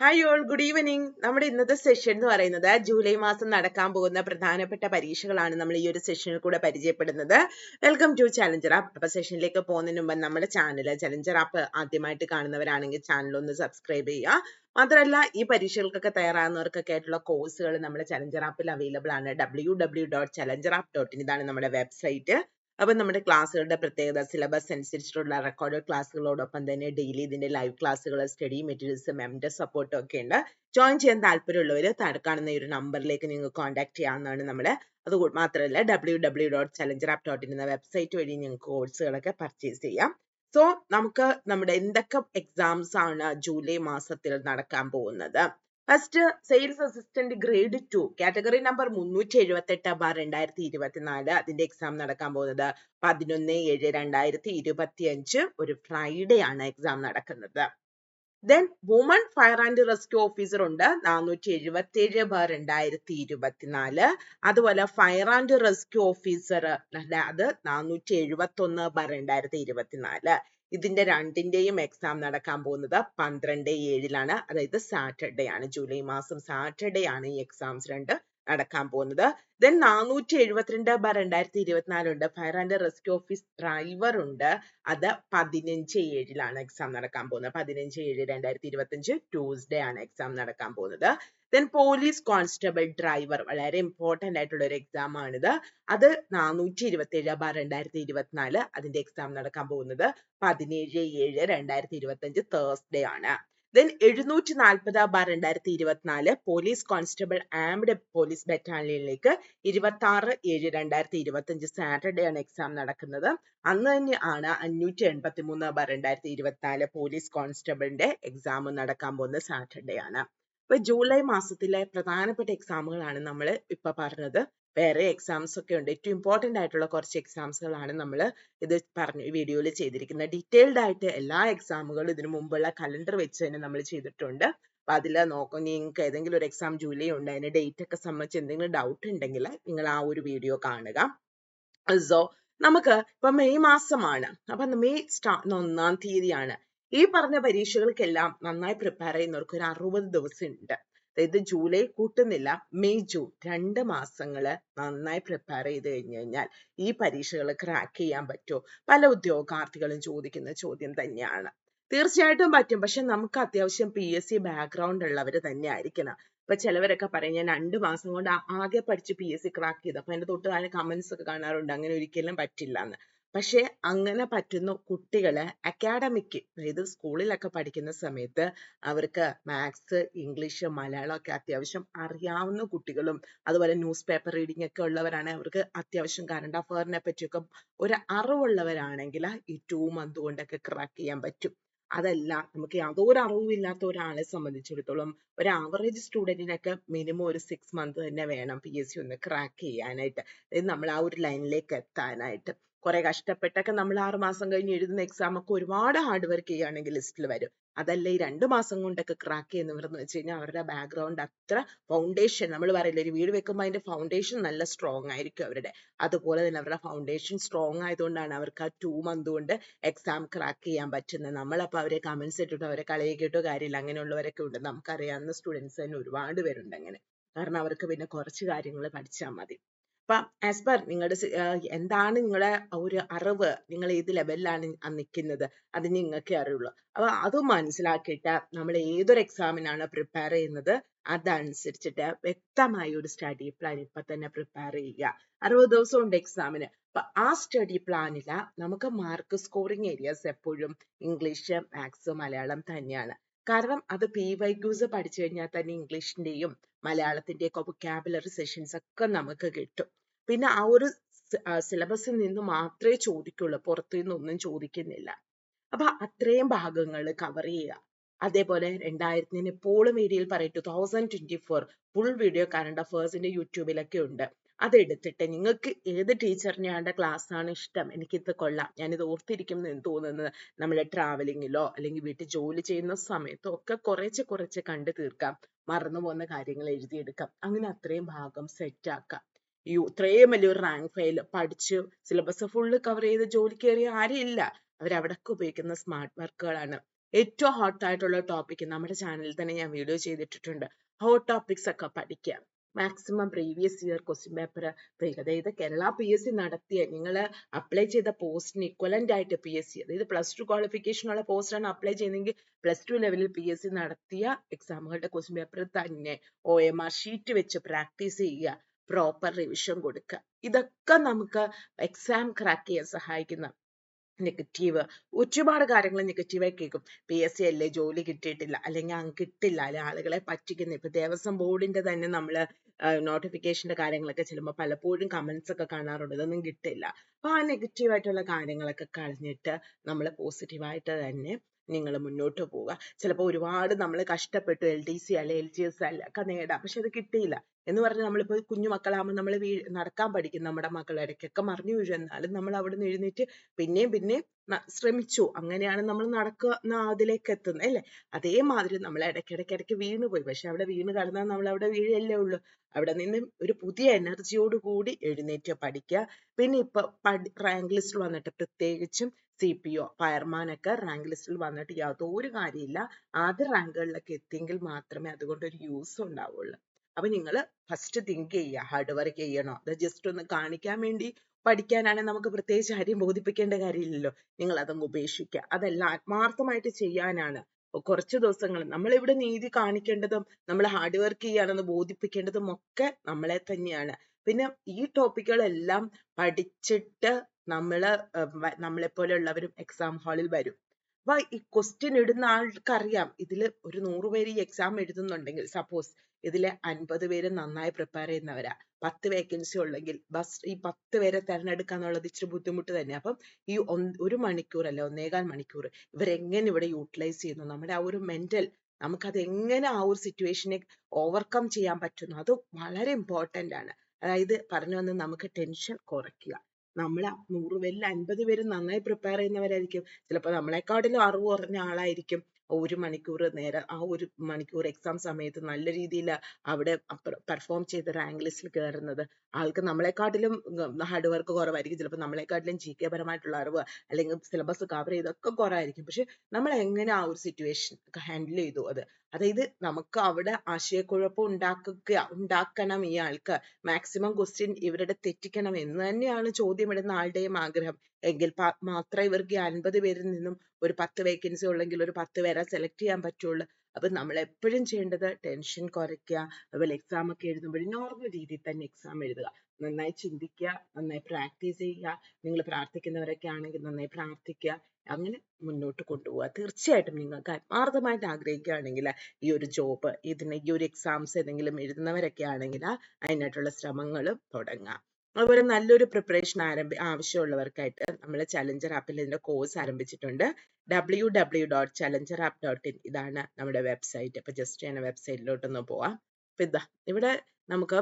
Hi all good evening നമ്മുടെ ഇന്നത്തെ session എന്ന് പറയുന്നത് ജൂലൈ മാസം നടക്കാൻ പോകുന്ന പ്രധാനപ്പെട്ട പരീക്ഷകളാണ് നമ്മൾ ഈ ഒരു സെഷനിൽ കൂടെ പരിചയപ്പെടുന്നത്. വെൽക്കം ടു ചലഞ്ചർ ആപ്പ് അപ്പൊ സെഷനിലേക്ക് പോകുന്നതിന് മുമ്പ് നമ്മുടെ ചാനൽ ചലഞ്ചർ ആപ്പ് ആദ്യമായിട്ട് കാണുന്നവരാണെങ്കിൽ ചാനൽ ഒന്ന് സബ്സ്ക്രൈബ് ചെയ്യുക. മാത്രമല്ല ഈ പരീക്ഷകൾക്കൊക്കെ തയ്യാറാകുന്നവർക്കൊക്കെ ആയിട്ടുള്ള കോഴ്സുകൾ നമ്മുടെ ചലഞ്ചർ ആപ്പിൽ അവൈലബിൾ ആണ്. W W dot Challenger app dot in ഇതാണ് നമ്മുടെ വെബ്സൈറ്റ് അപ്പൊ നമ്മുടെ ക്ലാസ്സുകളുടെ പ്രത്യേകത സിലബസ് അനുസരിച്ചിട്ടുള്ള റെക്കോർഡ് ക്ലാസ്സുകളോടൊപ്പം തന്നെ ഡെയിലി ഇതിന്റെ ലൈവ് ക്ലാസ്സുകൾ സ്റ്റഡി മെറ്റീരിയൽസ് മെമ്മിന്റെ സപ്പോർട്ടും ഒക്കെ ഉണ്ട്. ജോയിൻ ചെയ്യാൻ താല്പര്യമുള്ളവർ താഴെ കാണുന്ന ഈ ഒരു നമ്പറിലേക്ക് നിങ്ങൾ കോൺടാക്ട് ചെയ്യാവുന്നതാണ് നമ്മൾ അത് മാത്രമല്ല W W dot Challenger app dot in എന്ന വെബ്സൈറ്റ് വഴി നിങ്ങൾക്ക് കോഴ്സുകളൊക്കെ പർച്ചേസ് ചെയ്യാം. സോ നമുക്ക് നമ്മുടെ എന്തൊക്കെ എക്സാംസ് ആണ് ജൂലൈ മാസത്തിൽ നടക്കാൻ പോകുന്നത്? First sales assistant grade two category number മുന്നൂറ്റി എഴുപത്തി എട്ട് ബാർ രണ്ടായിരത്തി ഇരുപത്തിനാല് അതിന്റെ എക്സാം നടക്കാൻ പോകുന്നത് പതിനൊന്ന് ഏഴ് രണ്ടായിരത്തി ഇരുപത്തി അഞ്ച് ഒരു ഫ്രൈഡേ ആണ് എക്സാം നടക്കുന്നത്. Then woman fire and rescue officer ഉണ്ട് നാനൂറ്റി എഴുപത്തി ഏഴ് ബാർ രണ്ടായിരത്തി ഇരുപത്തിനാല് അതുപോലെ ഫയർ ആൻഡ് റെസ്ക്യൂ ഓഫീസർ അത് നാനൂറ്റി എഴുപത്തി ഒന്ന് ബാർ രണ്ടായിരത്തി ഇരുപത്തിനാല് ഇതിന്റെ രണ്ടിന്റെയും എക്സാം നടക്കാൻ പോകുന്നത് പന്ത്രണ്ട് ഏഴിലാണ്. അതായത് സാറ്റർഡേ ആണ്. ജൂലൈ മാസം സാറ്റർഡേ ആണ് ഈ എക്സാംസ് രണ്ട് നടക്കാൻ പോകുന്നത്. ദെൻ നാനൂറ്റി എഴുപത്തിരണ്ട് ബാർ രണ്ടായിരത്തി ഇരുപത്തിനാലുണ്ട് fire and rescue office driver ഉണ്ട്. അത് പതിനഞ്ച് ഏഴിലാണ് എക്സാം നടക്കാൻ പോകുന്നത്. പതിനഞ്ച് ഏഴ് രണ്ടായിരത്തി ഇരുപത്തി ട്യൂസ്ഡേ ആണ് എക്സാം നടക്കാൻ പോകുന്നത്. ദെൻ പോലീസ് കോൺസ്റ്റബിൾ ഡ്രൈവർ വളരെ ഇമ്പോർട്ടന്റ് ആയിട്ടുള്ള ഒരു എക്സാം ആണിത്. അത് നാനൂറ്റി ഇരുപത്തി ഏഴ് ബാർ രണ്ടായിരത്തി ഇരുപത്തിനാല് അതിന്റെ എക്സാം നടക്കാൻ പോകുന്നത് പതിനേഴ് ഏഴ് രണ്ടായിരത്തി ഇരുപത്തി അഞ്ച് തേഴ്സ്ഡേ ആണ്. ദെൻ എഴുന്നൂറ്റി നാൽപ്പത് ബാർ രണ്ടായിരത്തി ഇരുപത്തിനാല് പോലീസ് കോൺസ്റ്റബിൾ ആംഡ് പോലീസ് ബറ്റാലിയനിലേക്ക് ഇരുപത്തി ആറ് ഏഴ് രണ്ടായിരത്തി ഇരുപത്തി അഞ്ച് സാറ്റർഡേ ആണ് എക്സാം നടക്കുന്നത്. അന്ന് തന്നെ ആണ് അഞ്ഞൂറ്റി എൺപത്തി മൂന്ന് ബാർ രണ്ടായിരത്തി ഇരുപത്തിനാല് പോലീസ് കോൺസ്റ്റബിളിന്റെ എക്സാം നടക്കാൻ പോകുന്ന സാറ്റർഡേ ആണ്. അപ്പൊ ജൂലൈ മാസത്തിലെ പ്രധാനപ്പെട്ട എക്സാമുകളാണ് നമ്മൾ ഇപ്പൊ പറഞ്ഞത്. വേറെ എക്സാംസ് ഒക്കെ ഉണ്ട്. ഏറ്റവും ഇമ്പോർട്ടന്റ് ആയിട്ടുള്ള കുറച്ച് എക്സാംസുകളാണ് നമ്മൾ ഇത് പറഞ്ഞു ഈ വീഡിയോയിൽ ചെയ്തിരിക്കുന്നത്. ഡീറ്റെയിൽഡ് ആയിട്ട് എല്ലാ എക്സാമുകളും ഇതിനു മുമ്പുള്ള കലണ്ടർ വെച്ച് തന്നെ നമ്മൾ ചെയ്തിട്ടുണ്ട്. അപ്പൊ അതിൽ നോക്കും നിങ്ങൾക്ക് ഏതെങ്കിലും ഒരു എക്സാം ജൂലൈ ഉണ്ട് അതിന്റെ ഡേറ്റ് ഒക്കെ സംബന്ധിച്ച് എന്തെങ്കിലും ഡൗട്ട് ഉണ്ടെങ്കിൽ നിങ്ങൾ ആ ഒരു വീഡിയോ കാണുക. സോ നമുക്ക് ഇപ്പൊ മെയ് മാസമാണ്. അപ്പൊ മെയ് സ്റ്റാ ഒന്നാം തീയതിയാണ്. ഈ പറഞ്ഞ പരീക്ഷകൾക്കെല്ലാം നന്നായി പ്രിപ്പയർ ചെയ്യുന്നവർക്ക് ഒരു അറുപത് ദിവസം ഉണ്ട് അതായത് ജൂലൈ കൂട്ടുന്നില്ല മെയ് ജൂൺ രണ്ട് മാസങ്ങൾ നന്നായി പ്രിപ്പയർ ചെയ്ത് കഴിഞ്ഞു കഴിഞ്ഞാൽ ഈ പരീക്ഷകൾ ക്രാക്ക് ചെയ്യാൻ പറ്റുമോ? പല ഉദ്യോഗാർത്ഥികളും ചോദിക്കുന്ന ചോദ്യം തന്നെയാണ്. തീർച്ചയായിട്ടും പറ്റും. പക്ഷെ നമുക്ക് അത്യാവശ്യം പി എസ് സി ബാക്ക്ഗ്രൗണ്ട് ഉള്ളവർ തന്നെ ആയിരിക്കണം ഇപ്പൊ ചിലവരൊക്കെ പറയും ഞാൻ രണ്ട് മാസം കൊണ്ട് ആകെ പഠിച്ച് പി എസ് സി ക്രാക്ക് ചെയ്തു. അപ്പൊ എന്റെ തൊട്ട് താഴെ കമന്റ്സ് ഒക്കെ കാണാറുണ്ട്. അങ്ങനെ ഒരിക്കലും പറ്റില്ല എന്ന്. പക്ഷെ അങ്ങനെ പറ്റുന്ന കുട്ടികൾ അക്കാഡമിക് അതായത് സ്കൂളിലൊക്കെ പഠിക്കുന്ന സമയത്ത് അവർക്ക് മാത്സ് ഇംഗ്ലീഷ് മലയാളം ഒക്കെ അത്യാവശ്യം അറിയാവുന്ന കുട്ടികളും അതുപോലെ ന്യൂസ് പേപ്പർ റീഡിംഗ് ഒക്കെ ഉള്ളവരാണ് അവർക്ക് അത്യാവശ്യം കറണ്ട് അഫയറിനെ പറ്റിയൊക്കെ ഒരു അറിവുള്ളവരാണെങ്കിൽ ഈ ടു മന്ത് കൊണ്ടൊക്കെ ക്രാക്ക് ചെയ്യാൻ പറ്റും. അതല്ല നമുക്ക് യാതൊരു അറിവും ഇല്ലാത്ത ഒരാളെ സംബന്ധിച്ചിടത്തോളം ഒരു ആവറേജ് സ്റ്റുഡന്റിനൊക്കെ മിനിമം ഒരു സിക്സ് മന്ത് തന്നെ വേണം പി എസ് സി ഒന്ന് ക്രാക്ക് ചെയ്യാനായിട്ട്. അതായത് നമ്മൾ ആ ഒരു ലൈനിലേക്ക് എത്താനായിട്ട്. കുറെ കഷ്ടപ്പെട്ടൊക്കെ നമ്മൾ ആറ് മാസം കഴിഞ്ഞ് എഴുതുന്ന എക്സാം ഒക്കെ ഒരുപാട് ഹാർഡ് വർക്ക് ചെയ്യുകയാണെങ്കിൽ ലിസ്റ്റിൽ വരും. അതല്ല ഈ രണ്ട് മാസം കൊണ്ടൊക്കെ ക്രാക്ക് ചെയ്യുന്നവരെന്ന് വെച്ച് കഴിഞ്ഞാൽ അവരുടെ ബാക്ക്ഗ്രൗണ്ട് അത്ര ഫൗണ്ടേഷൻ നമ്മൾ പറയില്ല ഒരു വീട് വെക്കുമ്പോൾ അതിന്റെ ഫൗണ്ടേഷൻ നല്ല സ്ട്രോങ് ആയിരിക്കും അവരുടെ. അതുപോലെ തന്നെ അവരുടെ ഫൗണ്ടേഷൻ സ്ട്രോങ് ആയതുകൊണ്ടാണ് അവർക്ക് ആ ടു മന്ത് കൊണ്ട് എക്സാം ക്രാക്ക് ചെയ്യാൻ പറ്റുന്നത്. നമ്മളപ്പോൾ അവരെ കമന്റ്സ് ഇട്ടിട്ടോ അവരെ കളിയാക്കിയിട്ടോ കാര്യമില്ല അങ്ങനെയുള്ളവരൊക്കെ ഉണ്ട്. നമുക്കറിയാവുന്ന സ്റ്റുഡൻസ് തന്നെ ഒരുപാട് പേരുണ്ട് അങ്ങനെ. കാരണം അവർക്ക് പിന്നെ കുറച്ച് കാര്യങ്ങൾ പഠിച്ചാൽ മതി. അപ്പം ആസ് പെർ നിങ്ങളുടെ എന്താണ് നിങ്ങളുടെ ഒരു അറിവ് നിങ്ങൾ ഏത് ലെവലിലാണ് നിൽക്കുന്നത് അത് നിങ്ങൾക്കേ അറിയുള്ളൂ. അപ്പൊ അത് മനസ്സിലാക്കിയിട്ട് നമ്മൾ ഏതൊരു എക്സാമിനാണ് പ്രിപ്പയർ ചെയ്യുന്നത് അതനുസരിച്ചിട്ട് വ്യക്തമായ ഒരു സ്റ്റഡി പ്ലാൻ ഇപ്പൊ തന്നെ പ്രിപ്പയർ ചെയ്യുക. അറുപത് ദിവസം ഉണ്ട് എക്സാമിന് അപ്പൊ ആ സ്റ്റഡി പ്ലാനിൽ നമുക്ക് മാർക്ക് സ്കോറിംഗ് ഏരിയാസ് എപ്പോഴും ഇംഗ്ലീഷ് മാത്സ് മലയാളം തന്നെയാണ്. കാരണം അത് പി വൈ ക്യൂസ് പഠിച്ചു കഴിഞ്ഞാൽ തന്നെ ഇംഗ്ലീഷിന്റെയും മലയാളത്തിന്റെയും ഒക്കെ വൊക്കാബുലറി സെഷൻസ് ഒക്കെ നമുക്ക് കിട്ടും. പിന്നെ ആ ഒരു സിലബസിൽ നിന്ന് മാത്രമേ ചോദിക്കുള്ളൂ. പുറത്തു നിന്നൊന്നും ചോദിക്കുന്നില്ല. അപ്പൊ അത്രയും ഭാഗങ്ങൾ കവർ ചെയ്യുക. അതേപോലെ രണ്ടായിരത്തിന് എപ്പോഴും വീഡിയോയിൽ പറയും two thousand twenty four full video current അഫേഴ്സിന്റെ യൂട്യൂബിലൊക്കെ ഉണ്ട്. അതെടുത്തിട്ട് നിങ്ങൾക്ക് ഏത് ടീച്ചറിനെയാണ് ക്ലാസ് ആണ് ഇഷ്ടം? എനിക്കിത് കൊള്ളാം. ഞാനിത് ഓർത്തിരിക്കും എന്ന് തോന്നുന്നത് നമ്മൾ ട്രാവലിങ്ങിലോ അല്ലെങ്കിൽ വീട്ടിൽ ജോലി ചെയ്യുന്ന സമയത്തോ ഒക്കെ കുറച്ച് കുറച്ച് കണ്ടു തീർക്കാം. മറന്നു പോകുന്ന കാര്യങ്ങൾ എഴുതിയെടുക്കാം. അങ്ങനെ അത്രയും ഭാഗം സെറ്റ് ആക്കാം. ഈ ഇത്രയും വലിയൊരു റാങ്ക് ഫയൽ പഠിച്ച് സിലബസ് ഫുള്ള് കവർ ചെയ്ത് ജോലി കയറിയ ആരും ഇല്ല. അവരവിടൊക്കെ ഉപയോഗിക്കുന്ന സ്മാർട്ട് വർക്കുകളാണ്. ഏറ്റവും ഹോട്ട് ആയിട്ടുള്ള ടോപ്പിക് നമ്മുടെ ചാനലിൽ തന്നെ ഞാൻ വീഡിയോ ചെയ്തിട്ടുണ്ട് ഹോട്ട് ടോപ്പിക്സ് ഒക്കെ പഠിക്കുക maximum previous year question paper അതായത് കേരള പി എസ് സി നടത്തിയ നിങ്ങൾ അപ്ലൈ ചെയ്ത പോസ്റ്റിന് ഇക്വലന്റ് ആയിട്ട് പി എസ് സി അതായത് പ്ലസ് ടു ക്വാളിഫിക്കേഷൻ ഉള്ള പോസ്റ്റാണ് അപ്ലൈ ചെയ്യുന്നതെങ്കിൽ പ്ലസ് ടു ലെവലിൽ പി എസ് സി നടത്തിയ എക്സാമുകളുടെ ക്വസ്റ്റ്യൻ പേപ്പർ തന്നെ ഒ എം ആർ ഷീറ്റ് വെച്ച് പ്രാക്ടീസ് ചെയ്യുക പ്രോപ്പർ റിവിഷൻ കൊടുക്കുക. ഇതൊക്കെ നമുക്ക് എക്സാം ക്രാക്ക് ചെയ്യാൻ സഹായിക്കുന്ന നെഗറ്റീവ് ഒരുപാട് കാര്യങ്ങൾ നെഗറ്റീവായി കേൾക്കും. പി എസ് സി അല്ലേ ജോലി കിട്ടിയിട്ടില്ല അല്ലെങ്കിൽ അങ്ങ് കിട്ടില്ല അല്ലെ ആളുകളെ പറ്റിക്കുന്നു. ഇപ്പൊ ദേവസ്വം ബോർഡിന്റെ തന്നെ നമ്മൾ നോട്ടിഫിക്കേഷന്റെ കാര്യങ്ങളൊക്കെ ചെല്ലുമ്പോൾ പലപ്പോഴും കമന്റ്സ് ഒക്കെ കാണാറുണ്ട്. ഇതൊന്നും കിട്ടില്ല. അപ്പൊ ആ നെഗറ്റീവ് ആയിട്ടുള്ള കാര്യങ്ങളൊക്കെ കളഞ്ഞിട്ട് നമ്മൾ പോസിറ്റീവായിട്ട് തന്നെ നിങ്ങൾ മുന്നോട്ട് പോവുക. ചിലപ്പോൾ ഒരുപാട് നമ്മൾ കഷ്ടപ്പെട്ടു എൽ ഡി സി അല്ലെ എൽ ജി എസ് അല്ല ഒക്കെ നേടാം. പക്ഷെ അത് കിട്ടിയില്ല. എന്ന് പറഞ്ഞ് നമ്മളിപ്പോൾ കുഞ്ഞു മക്കളാകുമ്പോൾ നമ്മൾ വീ നടക്കാൻ പഠിക്കും നമ്മുടെ മക്കൾ ഇടയ്ക്കൊക്കെ മറിഞ്ഞു വീഴും. എന്നാലും നമ്മൾ അവിടെ നിന്ന് എഴുന്നേറ്റ് പിന്നെയും പിന്നെയും ശ്രമിച്ചു. അങ്ങനെയാണ് നമ്മൾ നടക്കുന്ന അതിലേക്ക് എത്തുന്നത് അല്ലേ? അതേമാതിരി നമ്മൾ ഇടയ്ക്കിടയ്ക്ക് ഇടയ്ക്ക് വീണ് പോയി. പക്ഷെ അവിടെ വീണ് കടന്നാൽ നമ്മൾ അവിടെ വീഴല്ലേ ഉള്ളൂ. അവിടെ നിന്ന് ഒരു പുതിയ എനർജിയോട് കൂടി എഴുന്നേറ്റ് പഠിക്കുക. പിന്നെ ഇപ്പൊ പഠി റാങ്ക് ലിസ്റ്റിൽ വന്നിട്ട് പ്രത്യേകിച്ചും സി പി ഒ ഫയർമാനൊക്കെ റാങ്ക് ലിസ്റ്റിൽ വന്നിട്ട് യാതൊരു കാര്യമില്ല. ആദ്യ റാങ്കുകളിലൊക്കെ എത്തിയെങ്കിൽ മാത്രമേ അതുകൊണ്ട് ഒരു യൂസ് ഉണ്ടാവുള്ളൂ. അപ്പൊ നിങ്ങൾ ഫസ്റ്റ് തിങ്ക് ചെയ്യുക ഹാർഡ് വർക്ക് ചെയ്യണോ? അത് ജസ്റ്റ് ഒന്ന് കാണിക്കാൻ വേണ്ടി പഠിക്കാനാണ് നമുക്ക് പ്രത്യേകിച്ച് ആരെയും ബോധിപ്പിക്കേണ്ട കാര്യമില്ലല്ലോ. നിങ്ങൾ അതങ്ങ് ഉപേക്ഷിക്കുക. അതെല്ലാം ആത്മാർത്ഥമായിട്ട് ചെയ്യാനാണ്. കുറച്ച് ദിവസങ്ങൾ നമ്മൾ ഇവിടെ നീതി കാണിക്കേണ്ടതും നമ്മൾ ഹാർഡ് വർക്ക് ചെയ്യാണെന്ന് ബോധിപ്പിക്കേണ്ടതും ഒക്കെ നമ്മളെ തന്നെയാണ്. പിന്നെ ഈ ടോപ്പിക്കുകളെല്ലാം പഠിച്ചിട്ട് നമ്മൾ നമ്മളെ പോലെയുള്ളവരും എക്സാം ഹാളിൽ വരും. അപ്പൊ ഈ ക്വസ്റ്റ്യൻ ഇടുന്ന ആൾക്കറിയാം. ഇതിൽ ഒരു നൂറ് പേര് ഈ എക്സാം എഴുതുന്നുണ്ടെങ്കിൽ സപ്പോസ് ഇതിൽ അൻപത് പേര് നന്നായി പ്രിപ്പയർ ചെയ്യുന്നവരാ. പത്ത് വേക്കൻസി ഉള്ളെങ്കിൽ ബസ് ഈ പത്ത് പേരെ തിരഞ്ഞെടുക്കുക എന്നുള്ളത് ഇച്ചിരി ബുദ്ധിമുട്ട് തന്നെ. അപ്പം ഈ ഒരു മണിക്കൂർ അല്ലെ ഒന്നേകാൽ മണിക്കൂർ ഇവരെങ്ങനെ ഇവിടെ യൂട്ടിലൈസ് ചെയ്യുന്നു? നമ്മുടെ ആ ഒരു മെന്റൽ നമുക്കത് എങ്ങനെ ആ ഒരു സിറ്റുവേഷനെ ഓവർകം ചെയ്യാൻ പറ്റുന്നു? അത് വളരെ ഇമ്പോർട്ടന്റ് ആണ്. അതായത് പറഞ്ഞു വന്ന് നമുക്ക് ടെൻഷൻ കുറയ്ക്കുക. നമ്മൾ നൂറ് പേരിൽ അൻപത് പേരും നന്നായി പ്രിപ്പയർ ചെയ്യുന്നവരായിരിക്കും. ചിലപ്പോൾ നമ്മളെക്കാട്ടിലും അറിവ് കുറഞ്ഞ ആളായിരിക്കും. ഒരു മണിക്കൂർ നേരെ ആ ഒരു മണിക്കൂർ എക്സാം സമയത്ത് നല്ല രീതിയിൽ അവിടെ പെർഫോം ചെയ്ത് റാങ്ക് ലിസ്റ്റിൽ കയറുന്നത് ആൾക്ക് നമ്മളെക്കാട്ടിലും ഹാർഡ് വർക്ക് കുറവായിരിക്കും. ചിലപ്പോൾ നമ്മളെക്കാട്ടിലും ജി കെ പരമായിട്ടുള്ള അറിവ് അല്ലെങ്കിൽ സിലബസ് കവർ ചെയ്തൊക്കെ കുറവായിരിക്കും. പക്ഷെ നമ്മൾ എങ്ങനെ ആ ഒരു സിറ്റുവേഷൻ ഹാൻഡിൽ ചെയ്തു അത്? അതായത് നമുക്ക് അവിടെ ആശയക്കുഴപ്പം ഉണ്ടാക്കുക ഉണ്ടാക്കണം ഇയാൾക്ക് മാക്സിമം ക്വസ്റ്റ്യൻ ഇവരുടെ തെറ്റിക്കണം എന്ന് തന്നെയാണ് ചോദ്യമിടുന്ന ആളുടെയും ആഗ്രഹം. എങ്കിൽ മാത്രമേ ഇവർക്ക് അൻപത് പേരിൽ നിന്നും ഒരു പത്ത് വേക്കൻസി ഉള്ളെങ്കിൽ ഒരു പത്ത് പേരെ സെലക്ട് ചെയ്യാൻ പറ്റുള്ളൂ. അപ്പൊ നമ്മൾ എപ്പോഴും ചെയ്യേണ്ടത് ടെൻഷൻ കുറയ്ക്കുക അതുപോലെ എക്സാം ഒക്കെ എഴുതുമ്പോഴും നോർമൽ രീതിയിൽ തന്നെ എക്സാം എഴുതുക. നന്നായി ചിന്തിക്കുക നന്നായി പ്രാക്ടീസ് ചെയ്യുക നിങ്ങൾ പ്രാർത്ഥിക്കുന്നവരൊക്കെ ആണെങ്കിൽ നന്നായി പ്രാർത്ഥിക്കുക അങ്ങനെ മുന്നോട്ട് കൊണ്ടുപോവുക. തീർച്ചയായിട്ടും നിങ്ങൾക്ക് ആത്മാർത്ഥമായിട്ട് ആഗ്രഹിക്കുകയാണെങ്കിൽ ഈ ഒരു ജോബ് ഇതിന് ഈ ഒരു എക്സാംസ് ഏതെങ്കിലും എഴുതുന്നവരൊക്കെ ആണെങ്കിൽ അതിനായിട്ടുള്ള ശ്രമങ്ങളും തുടങ്ങാം. അതുപോലെ നല്ലൊരു പ്രിപ്പറേഷൻ ആരംഭി ആവശ്യമുള്ളവർക്കായിട്ട് നമ്മൾ ചലഞ്ചർ ആപ്പിൽ ഇതിന്റെ കോഴ്സ് ആരംഭിച്ചിട്ടുണ്ട്. W W dot Challenger app dot in ഇതാണ് നമ്മുടെ വെബ്സൈറ്റ് അപ്പോൾ ജസ്റ്റ് ഞാൻ വെബ്സൈറ്റിലോട്ടൊന്ന് പോവാം. അപ്പം ഇതാ ഇവിടെ നമുക്ക്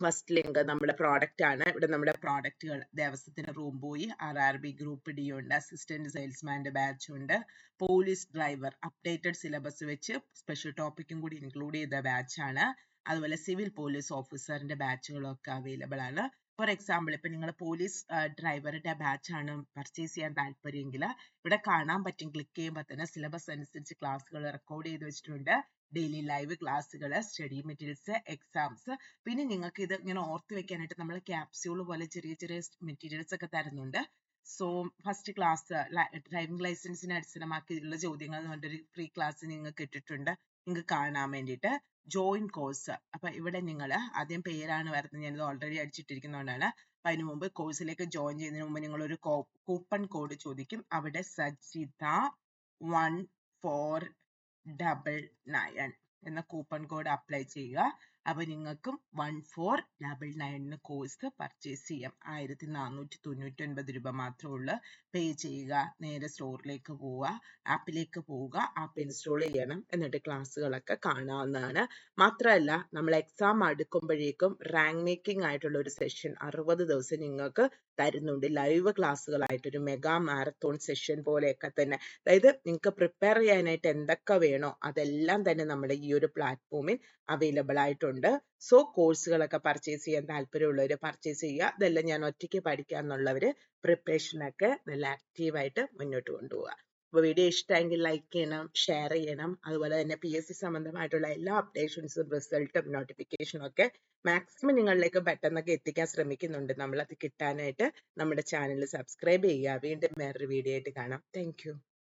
ഫസ്റ്റ് ലിങ്ക് നമ്മുടെ പ്രോഡക്റ്റ് ആണ്. ഇവിടെ നമ്മുടെ പ്രോഡക്റ്റുകൾ ദേവസ്വത്തിന് റൂം പോയി R R B group D ഉണ്ട് അസിസ്റ്റന്റ് സെയിൽസ്മാന്റെ ബാച്ച് ഉണ്ട് പോലീസ് ഡ്രൈവർ അപ്ഡേറ്റഡ് സിലബസ് വെച്ച് സ്പെഷ്യൽ ടോപ്പിക്കും കൂടി ഇൻക്ലൂഡ് ചെയ്ത ബാച്ചാണ് അതുപോലെ സിവിൽ പോലീസ് ഓഫീസറിന്റെ ബാച്ചുകളൊക്കെ അവൈലബിൾ ആണ്. ഫോർ എക്സാമ്പിൾ ഇപ്പൊ നിങ്ങൾ പോലീസ് ഡ്രൈവറുടെ ബാച്ച് ആണ് പർച്ചേസ് ചെയ്യാൻ താല്പര്യമെങ്കിൽ ഇവിടെ കാണാൻ പറ്റും ക്ലിക്ക് ചെയ്യുമ്പോൾ തന്നെ സിലബസ് അനുസരിച്ച് ക്ലാസ്സുകൾ റെക്കോർഡ് ചെയ്ത് വെച്ചിട്ടുണ്ട്. ഡെയിലി ലൈവ് ക്ലാസ്സുകൾ സ്റ്റഡി മെറ്റീരിയൽസ് എക്സാംസ് പിന്നെ നിങ്ങൾക്ക് ഇത് ഇങ്ങനെ ഓർത്ത് വെക്കാനായിട്ട് നമ്മൾ ക്യാപ്സ്യൂൾ പോലെ ചെറിയ ചെറിയ മെറ്റീരിയൽസ് ഒക്കെ തരുന്നുണ്ട്. സോ ഫസ്റ്റ് ക്ലാസ് ഡ്രൈവിംഗ് ലൈസൻസിനെ അടിസ്ഥാനമാക്കിയുള്ള ചോദ്യങ്ങൾ എന്ന് ഫ്രീ ക്ലാസ് നിങ്ങൾക്ക് ഇട്ടിട്ടുണ്ട്. നിങ്ങൾക്ക് കാണാൻ വേണ്ടിയിട്ട് ജോയിൻ കോഴ്സ് അപ്പൊ ഇവിടെ നിങ്ങൾ ആദ്യം പേരാണ് വരുന്നത്. ഞാനിത് ഓൾറെഡി അടിച്ചിട്ടിരിക്കുന്നതുകൊണ്ടാണ്. അപ്പൊ അതിന് മുമ്പ് കോഴ്സിലേക്ക് ജോയിൻ ചെയ്യുന്നതിന് മുമ്പ് നിങ്ങൾ ഒരു കൂപ്പൺ കോഡ് ചോദിക്കും. അവിടെ Sajitha one four double nine എന്ന കൂപ്പൺ കോഡ് അപ്ലൈ ചെയ്യുക. അപ്പൊ നിങ്ങൾക്കും വൺ ഫോർ ഡബിൾ നയനിന് കോഴ്സ് പർച്ചേസ് ചെയ്യാം. ആയിരത്തി നാനൂറ്റി തൊണ്ണൂറ്റി ഒൻപത് രൂപ മാത്രമേ ഉള്ളൂ. പേ ചെയ്യുക നേരെ സ്റ്റോറിലേക്ക് പോവുക ആപ്പിലേക്ക് പോവുക ആപ്പ് ഇൻസ്റ്റാൾ ചെയ്യണം. എന്നിട്ട് ക്ലാസ്സുകളൊക്കെ കാണാവുന്നതാണ്. മാത്രമല്ല നമ്മൾ എക്സാം അടുക്കുമ്പോഴേക്കും റാങ്ക് മേക്കിംഗ് ആയിട്ടുള്ള ഒരു സെഷൻ അറുപത് ദിവസം നിങ്ങൾക്ക് തരുന്നുണ്ട്. ലൈവ് ക്ലാസ്സുകളായിട്ട് ഒരു മെഗാ മാരത്തോൺ സെഷൻ പോലെയൊക്കെ തന്നെ. അതായത് നിങ്ങൾക്ക് പ്രിപ്പയർ ചെയ്യാനായിട്ട് എന്തൊക്കെ വേണോ അതെല്ലാം തന്നെ നമ്മുടെ ഈ ഒരു പ്ലാറ്റ്ഫോമിൽ അവൈലബിൾ ആയിട്ടുണ്ട്. സോ കോഴ്സുകളൊക്കെ പർച്ചേസ് ചെയ്യാൻ താല്പര്യമുള്ളവർ പർച്ചേസ് ചെയ്യുക. ഇതെല്ലാം ഞാൻ ഒറ്റയ്ക്ക് പഠിക്കുക എന്നുള്ളവർ പ്രിപ്പറേഷനൊക്കെ നല്ല ആക്റ്റീവായിട്ട് മുന്നോട്ട് കൊണ്ടുപോവുക. അപ്പോൾ വീഡിയോ ഇഷ്ടമെങ്കിൽ ലൈക്ക് ചെയ്യണം ഷെയർ ചെയ്യണം. അതുപോലെ തന്നെ പി എസ് സി സംബന്ധമായിട്ടുള്ള എല്ലാ അപ്ഡേഷൻസും റിസൾട്ടും നോട്ടിഫിക്കേഷനും ഒക്കെ മാക്സിമം നിങ്ങളിലേക്ക് പെട്ടെന്നൊക്കെ എത്തിക്കാൻ ശ്രമിക്കുന്നുണ്ട്. നമ്മൾ അത് കിട്ടാനായിട്ട് നമ്മുടെ ചാനൽ സബ്സ്ക്രൈബ് ചെയ്യുക. വീണ്ടും വേറൊരു വീഡിയോ ആയിട്ട് കാണാം. താങ്ക്